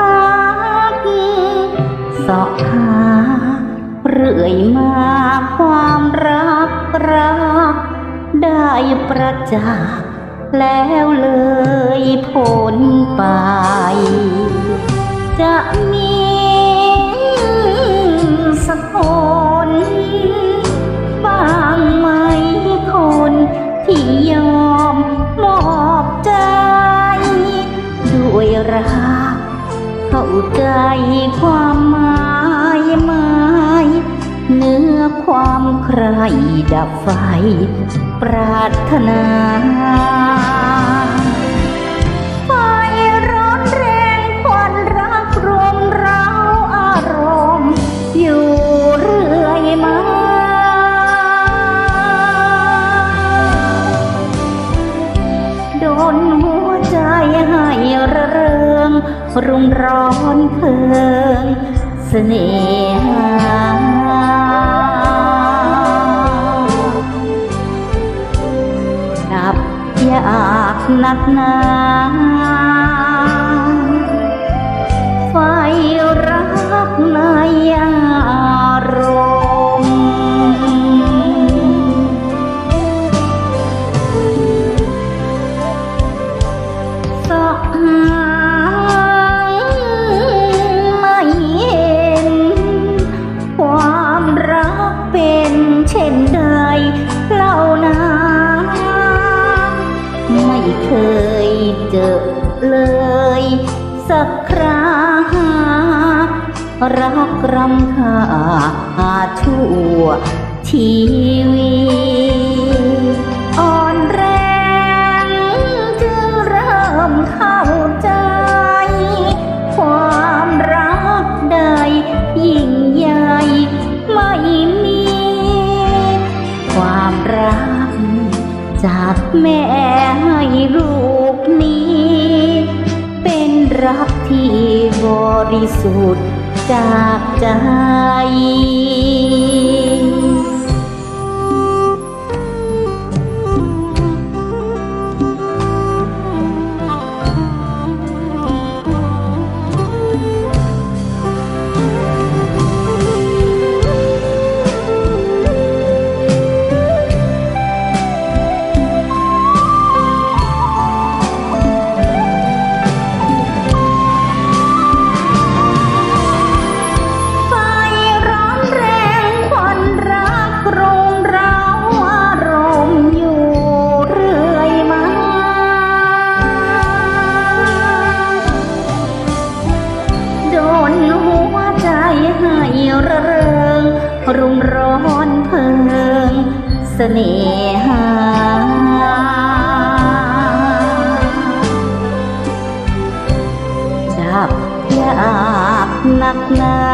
สักสาะหาเรื่อยมาความรักรัก ได้ประจักษ์แล้วเลยพ้นไป จะมีสักคนบ้างไหมคนที่ยอมมอบใจ ด้วยรัก ใจความหมายหมายเนื้อความใครดับไฟ ปรารถนา รุ่งร้อนเพลิงเสน่หาดับอยากนักหนา เช่นใดเล่านาไม่เคยเจอเลย สักครารักรำคาชั่วชีวิตอ่อนแรง จากแม่ให้ลูกนี้ เป็นรักที่บริสุทธิ์จากใจ ให้ระเริง รุมร้อนเพลิงเสน่หาดับยากหนักหนา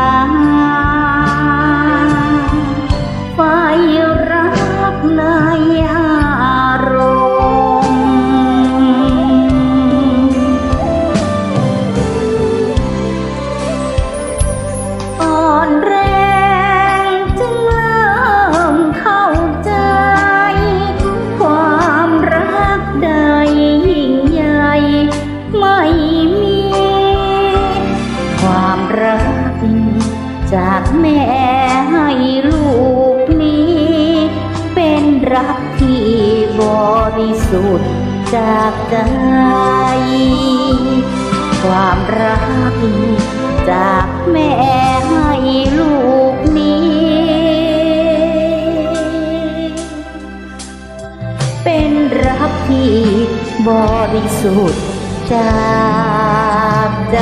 แม่ให้ลูกนี้ เป็นรักที่บริสุทธิ์จากใจความรักจากแม่ให้ลูกนี้ เป็นรักที่บริสุทธิ์จากใจ